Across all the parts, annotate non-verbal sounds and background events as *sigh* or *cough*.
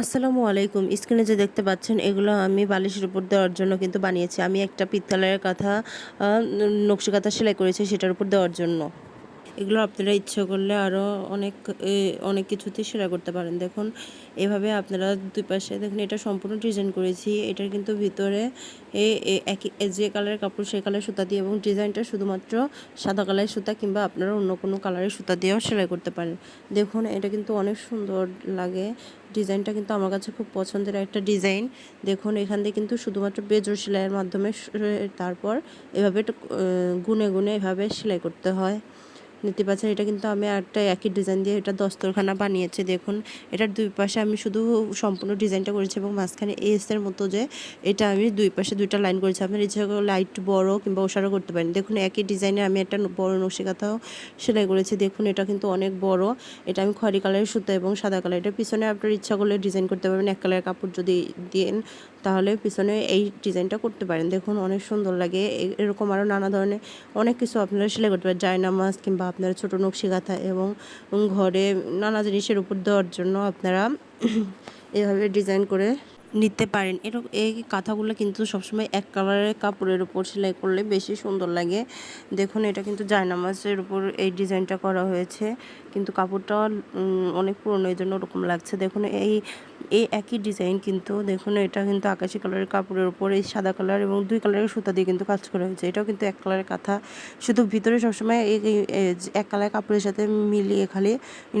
আসসালামু আলাইকুম। স্ক্রিনে যে দেখতে পাচ্ছেন, এগুলো আমি বালিশের উপর দেওয়ার জন্য কিন্তু বানিয়েছি। আমি একটা পিত্তালয়ের কাঁথা নকশি কাঁথা সেলাই করেছি সেটার উপর দেওয়ার জন্য। এগুলো আপনারা ইচ্ছে করলে আরও অনেক অনেক কিছুতেই সেলাই করতে পারেন। দেখুন, এভাবে আপনারা দুই পাশে, দেখুন, এটা সম্পূর্ণ ডিজাইন করেছি। এটার কিন্তু ভিতরে একই যে কালারের কাপড়, সেই কালারের সুতা দিয়ে এবং ডিজাইনটা শুধুমাত্র সাদা কালারের সুতা কিংবা আপনারা অন্য কোনো কালারের সুতা দিয়েও সেলাই করতে পারেন। দেখুন, এটা কিন্তু অনেক সুন্দর লাগে। ডিজাইনটা কিন্তু আমার কাছে খুব পছন্দের একটা ডিজাইন। দেখুন, এখান দিয়ে কিন্তু শুধুমাত্র বেজোর সেলাইয়ের মাধ্যমে তারপর এভাবে গুনে গুনে এভাবে সেলাই করতে হয়। পারছেন এটা কিন্তু আমি একটা একই ডিজাইন দিয়ে এটা দস্তরখানা বানিয়েছি, দেখুন। এটার দুই পাশে আমি শুধু সম্পূর্ণ ডিজাইনটা করেছি এবং মাঝখানে এস এর মতো যে এটা আমি দুই পাশে দুইটা লাইন করেছি। আপনার ইচ্ছা করে লাইট বড় কিংবা ওষারও করতে পারেন। দেখুন, একই ডিজাইনে আমি একটা বড় নকশিকাথাও সেলাই করেছি। দেখুন, এটা কিন্তু অনেক বড়। এটা আমি খয়রি কালারের সুতা এবং সাদা কালার। এটা পিছনে আপনার ইচ্ছা করলে ডিজাইন করতে পারবেন। এক কালারের কাপড় যদি দেন, তাহলে পিছনে এই ডিজাইনটা করতে পারেন। দেখুন, অনেক সুন্দর লাগে। এরকম আরও নানা ধরনের অনেক কিছু আপনারা সেলাই করতে পারেন। জায়নামাজ কিংবা আপনার ছোট নকশি কাঁথা এবং ঘরে নানা জিনিসের উপর দেওয়ার জন্য আপনারা *clears throat* এভাবে ডিজাইন করে নিতে পারেন। এরকম এই কাঁথাগুলো কিন্তু সবসময় এক কালারের কাপড়ের উপর সেলাই করলে বেশি সুন্দর লাগে। দেখুন, এটা কিন্তু জায়নামাজের উপর এই ডিজাইনটা করা হয়েছে। কিন্তু কাপড়টা অনেক পুরনো, এই জন্য ওরকম লাগছে। দেখুন, এই এই একই ডিজাইন কিন্তু, দেখুন, এটা কিন্তু আকাশি কালারের কাপড়ের উপর, এই সাদা কালার এবং দুই কালারের সুতা দিয়ে কিন্তু কাজ করা হয়েছে। এটাও কিন্তু এক কালারের কাঁথা। শুধু ভিতরে সবসময় এই এক কালারের কাপড়ের সাথে মিলিয়ে খালি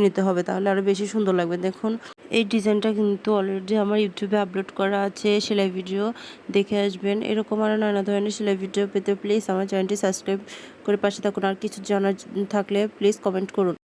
নিতে হবে, তাহলে আরও বেশি সুন্দর লাগবে। দেখুন, এই ডিজাইনটা কিন্তু অলরেডি আমার ইউটিউবে আপলোড করা আছে, সেলাই ভিডিও দেখে আসবেন। এরকম আরও নানা ধরনের সেলাই ভিডিও পেতে প্লিজ আমার চ্যানেলটি সাবস্ক্রাইব করে পাশে থাকুন। আর কিছু জানার থাকলে প্লিজ কমেন্ট করুন।